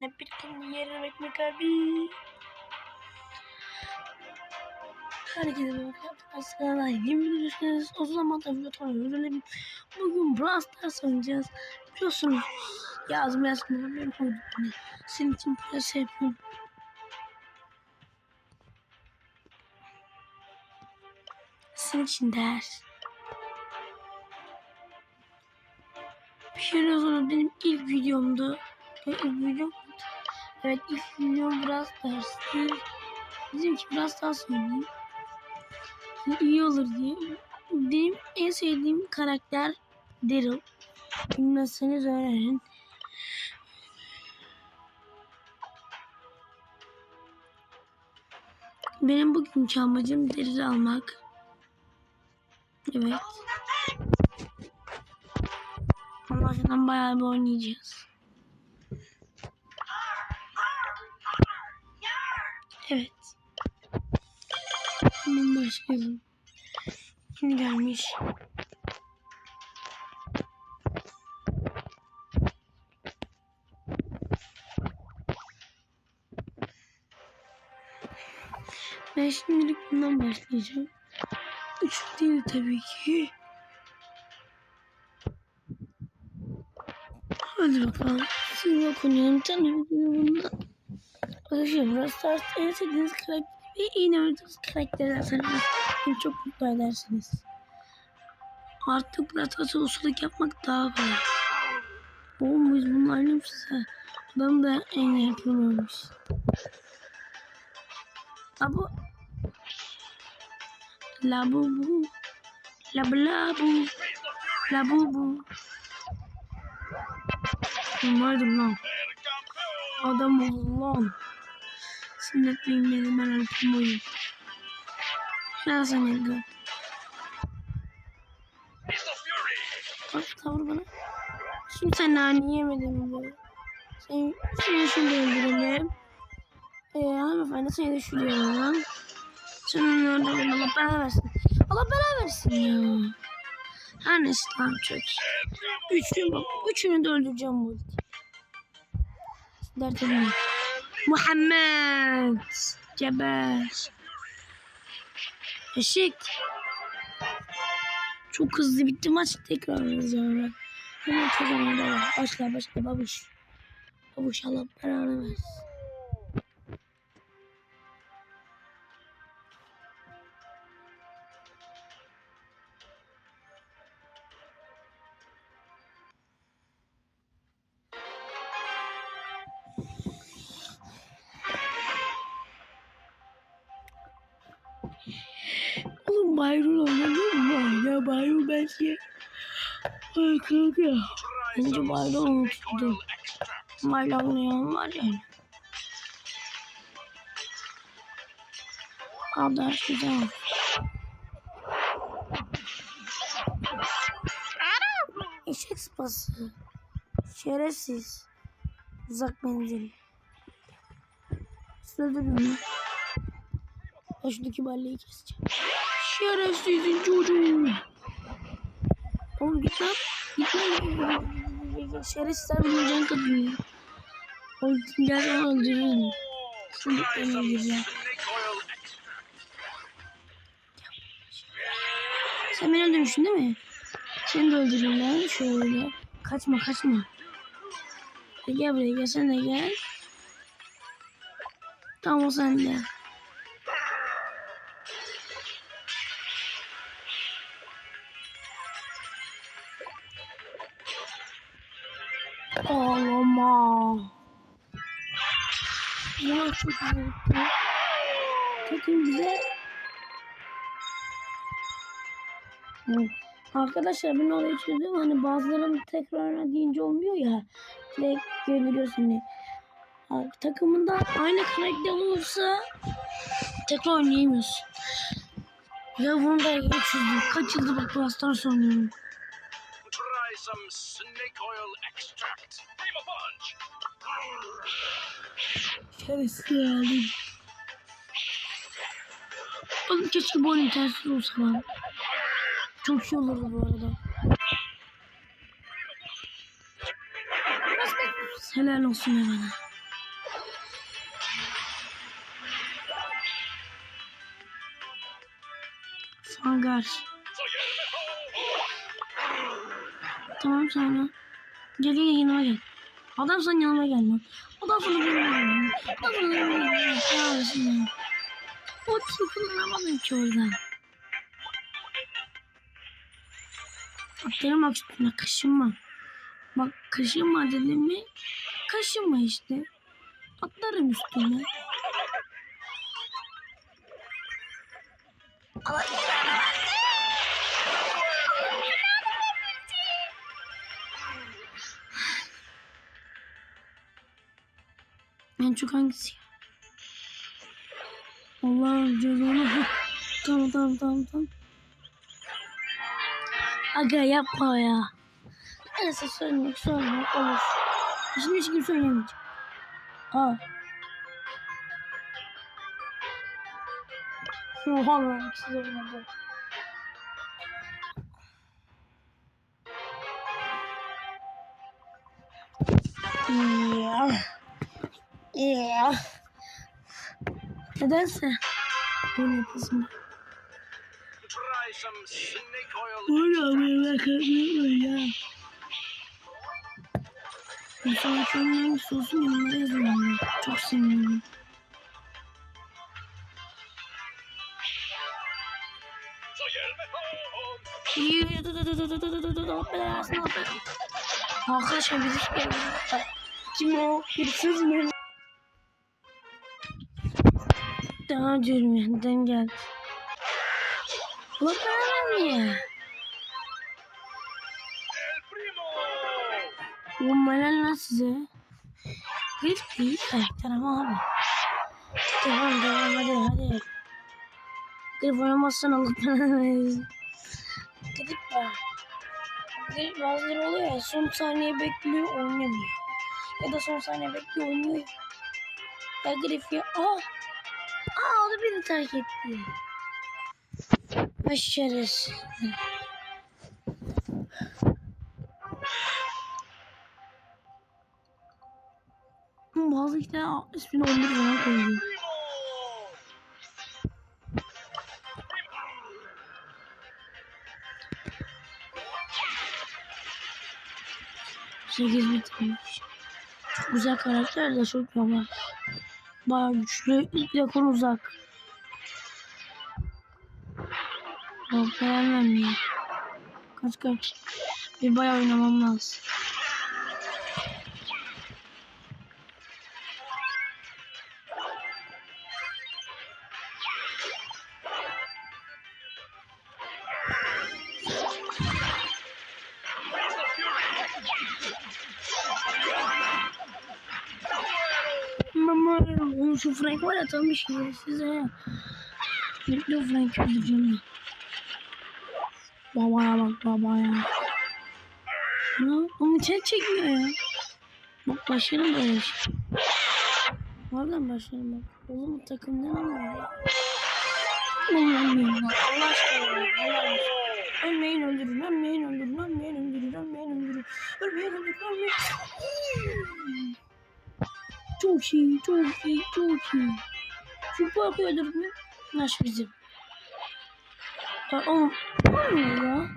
Ne bir kendi yerim ekmek abi. Herkese bir Aslan Aygin bilirsiniz. O zaman da video öğrenelim. Bugün Brawl Stars oynayacağız. Biliyorsunuz yazma yazma ben koydum. Hani senin için biraz şey yapıyorum. Senin için ders. Bir şey sonra benim ilk videomdu. Ya ilk videom Evet ilk videom Brawl Stars'tı. Dedim ki Brawl Stars oynayayım. İyi olur diye. Benim en sevdiğim karakter Daryl. Bilmezseniz öğrenin. Benim bugünkü amacım Daryl almak. Evet. Ondan bayağı bir oynayacağız. Evet. Hemen başlayalım. Kim gelmiş? Ben şimdilik bundan başlayacağım. Üç değil tabii ki. Hadi bakalım. Şimdi okuyalım. Tanıyorum bunda. Arkadaşlar Brawl Stars en sevdiğiniz karakter ve en oynadığınız karakterler sanırım. Beni çok mutlu edersiniz. Artık Brawl Stars'a usulük yapmak daha kolay. Oğlum biz bunların hepsi Adam da en yapılmamış. Abu La bu bu La bu la bu La bu bu Umarım lan Adam lan Sinirliyim benim ben alpim oyun Ne sen Edgar Bak tavır bana Şimdi sen nane yemedin mi? Sen, seni şunu öldürelim. Ee, hanımefendi seni şuraya alalım. Sen onu öldürelim. Allah bana versin. Allah bana versin ya. Her neyse tamam çok. Bak. Üçünü de öldüreceğim bu. Dert etme. Muhammed. Ceber. Eşik. Çok hızlı bitti maç. Tekrar oynayacağım. Hemen tekrar oynayacağım. Başla başla babuş. Babuş Allah belanı. Ay kanka. Bence Bayrul unuttum. Bayrul oynayan var yani. Şey tamam. Eşek sıpası. Şerefsiz. Uzak menzil. Mı? Ben şuradaki balleyi keseceğim. Şerefsizin çocuğu. Oğlum lan. Git lan. Şerefsizler benim can kadını. Oğlum gel sana öldürürüm. Şimdi öldüreceğim. Sen beni öldürmüşsün değil mi? Seni de öldüreyim lan şöyle. Kaçma kaçma. E gel buraya gel sen de gel. Tamam o sende. Ağlama. Ya çok güzel. Takım güzel. Arkadaşlar ben orayı çözdüm. Hani bazılarının tekrar deyince olmuyor ya. Direkt gönderiyor seni. Takımında aynı karakter olursa tekrar oynayamıyorsun. Ya bunu da çözdüm. Kaç yıldır bak Brawl Stars oynuyorum. Try some snake oil extract. Şerefsiz aldım. Oğlum keşke bu oyun tersi olsa lan. Çok şey olurdu bu arada. Helal olsun ya bana. Sangar. Tamam sana. Gel yine yanıma gel. Adam sen yanıma gel lan. Adam sana benim yanıma. Adam sana benim yanıma. Adam sana benim O tırkınlamadım ki oradan. Atlarım aksiyonuna kaşınma. Bak kaşınma dedim mi? Kaşınma işte. Atlarım üstüne. Allah'ım. En çok hangisi? Allah'ım cezanı. tamam tamam tamam tamam. Aga yapma ya. Neyse söylemek söylemek olur. Şimdi hiç kim söylemeyeceğim. Aa. Oha lan ikisi oynadı. Yeah iyi ya. Nedense böyle yapasın. Böyle haberler karışmıyor ya. İnsan kendini sosun yanına yazıyorum. Çok seviyorum. Arkadaşlar bir şey Kim o? Hırsız mı? Daha düğmeden geldi. Bu bana niye? Bu melal nasıl? Bir değil. Ay tamam abi. Devam devam hadi hadi. Gidip oynamazsan Allah bana versin. Gidip bak. Gidip bazıları oluyor ya son saniye bekliyor oynamıyor. Ya da son saniye bekliyor oynuyor. Ya Griff ya. Ah! Aa o da beni terk etti. Başarısız. Bazı işte ismini 11 falan koyuyor. Sekiz bitirmiş. Çok güzel karakter de çok yavaş. Bayağı güçlü. İlk uzak. Yok beğenmem ya. Kaç kaç. Bir bayağı oynamam lazım. Frank var ya bir şey size ya. Bekle o Frank'i öldüreceğim ya. Babaya bak babaya. Ana, oğlum içeri çekmiyor ya. Bak başlarım böyle şey. Oradan başlarım bak. Oğlum takım? Oğlum ölmeyin lan. Allah aşkına. Helal olsun. Ölmeyin öldürün, ölmeyin öldürün, ölmeyin öldürün, ölmeyin öldürün. Ölmeyin öldürün, ölmeyin. Çok iyi, çok iyi, çok iyi. Şu parkı öldürdün mü? Naş bizim. Ya oğlum, olmuyor ya.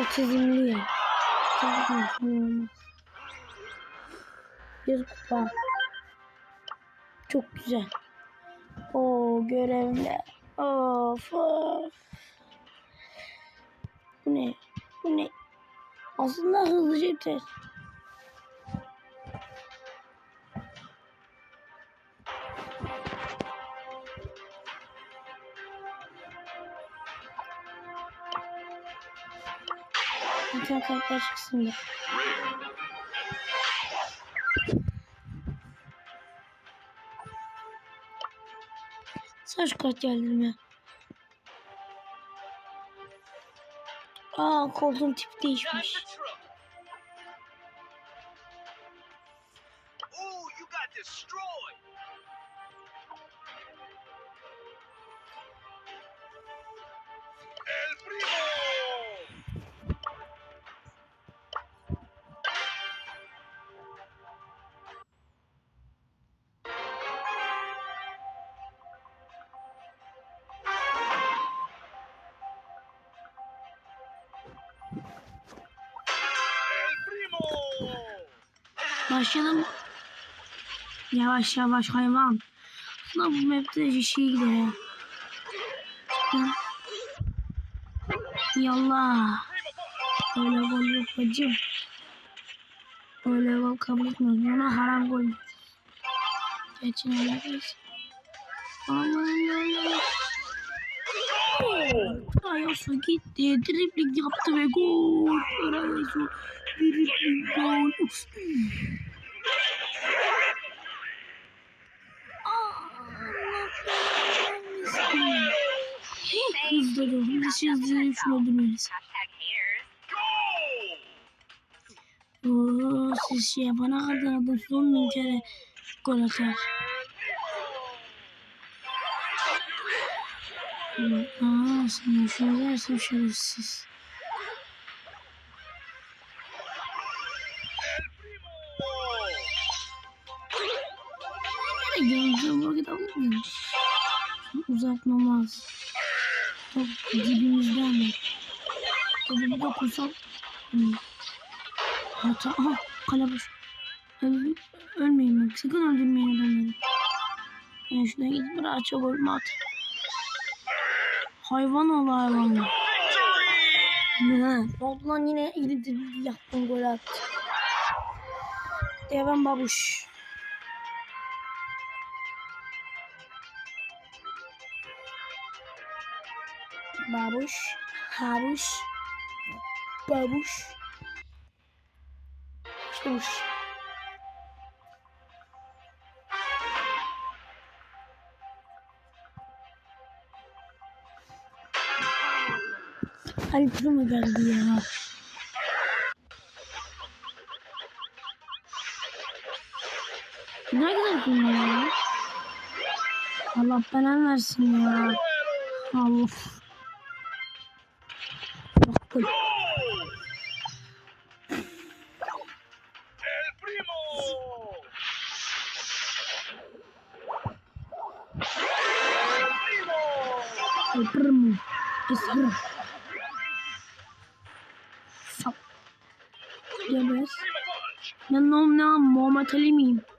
Otizmli ya. Tamam. Bir kupa. Çok güzel. O görevler. Of of. Bu ne? Bu ne? Aslında hızlıca biter. Tane karakter çıksın da. Saç kart geldim ya. Aa koltuğun tipi değişmiş. Başlayalım. Yavaş yavaş hayvan. Aslında bu map'te şey gider. Yallah. Öyle gol yok bacım. Öyle gol kabul etmiyoruz. Ona haram gol. Geçin öyleyiz. Aman Allah'ım. Ayasu gitti. Dribling yaptı ve gol. Ayasu. Gol. Uf. Hızlı Biz hızlı şunu öldürmeliyiz. Oo, siz şey yapana kadar adam son bin kere gol atar. Aa, sana şunu versem şerefsiz. Uzatmamaz. Top dibimizden mi? Topu bir dokunsam. Hmm. Hata. Aha kale boş. Öl, ölmeyin bak. Sakın öldürmeyin adamları. Ben şuna gidip bir açı golümü at. Hayvan ol hayvan. Ne? Oldu lan yine gidip yaptın gol attı. Devam babuş. Babuş. Habuş. Babuş. Babuş. Alp'e mi geldi ya? Ne güzel ya. Allah belanı versin ya. Allah. Bak gol. Goal! El Primo! El Primo! Yapır mı? Isır. Sap. Geber. Primo Punch! Ben ne ne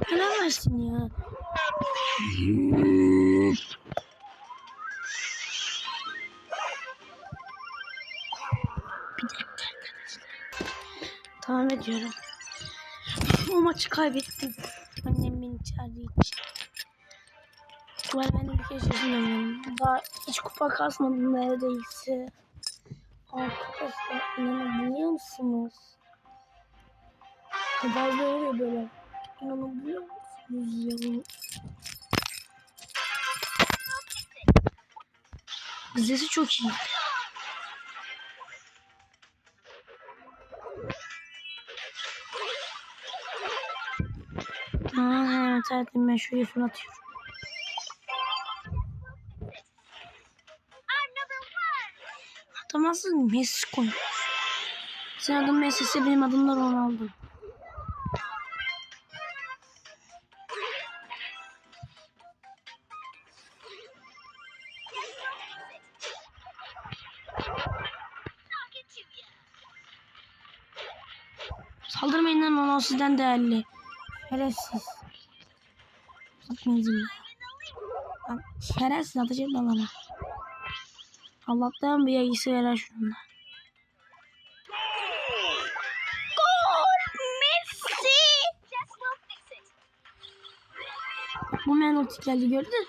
versin ya. Bir dakika arkadaşlar. Tamam ediyorum. O maçı kaybettim. Annem beni çağırdığı için. Var ben bir kez üzülmüyorum. Daha hiç kupa kasmadım neredeyse. Arkadaşlar inanabiliyor musunuz? Kadar da oluyor böyle. İnanabiliyor musunuz ya? Dizisi çok iyi. Aa, evet evet ben şuraya number one. Atamazsın Messi koymuş. Senin adın Messi ise benim adım da Ronaldo. Sizden değerli. Uzak menzilli. Lan Şerefsiz atacak da bana. Allah'tan bir yagisi veren şununla. Bu menot geldi gördün mü?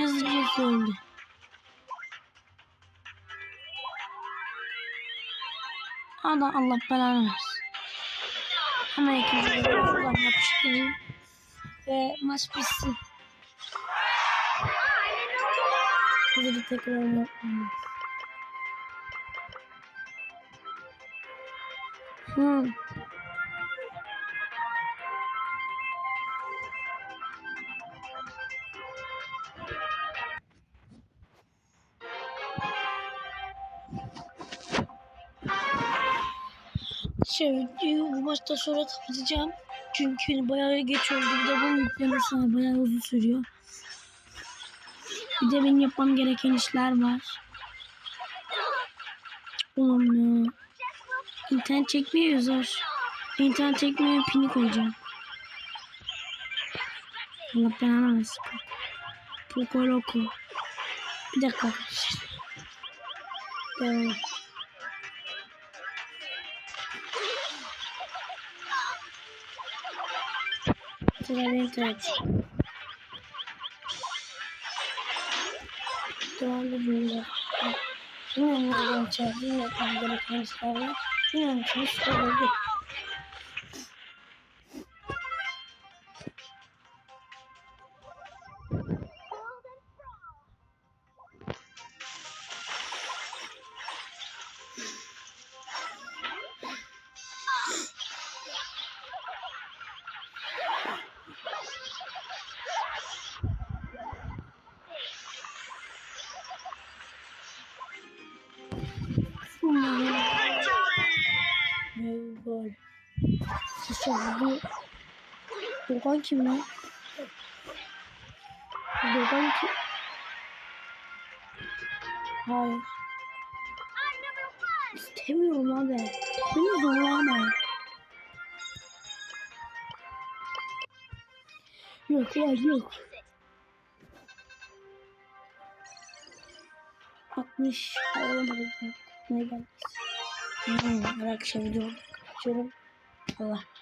Yazıcı öldü. Adam Allah belanı versin. Hemen ikinci golü şuradan yapıştırayım. Ve maç bitsin. Hızlı tekrar yapmalıyız. Hmm. Videoyu bu maçta sonra kapatacağım. Çünkü bayağı geç oldu. Bir de bunun yüklemesi bayağı uzun sürüyor. Bir de benim yapmam gereken işler var. Oğlum ya. İnternet çekmiyor zor. İnternet çekmiyor pini koyacağım. Allah belanı versin. Poco Loco. Bir dakika arkadaşlar. Devam. Sıra internet. Devam ediyoruz. Bilmiyorum nereden içeride yapmam gereken işler var. Bilmiyorum ki söyledi. Ne İşte bu. Dogan kim lan? Dogan kim? Hayır. İstemiyorum abi. Beni zorlama. Yok ya yok. 60 olmadı. Ne geldi? Hmm, her akşam video açıyorum. Allah.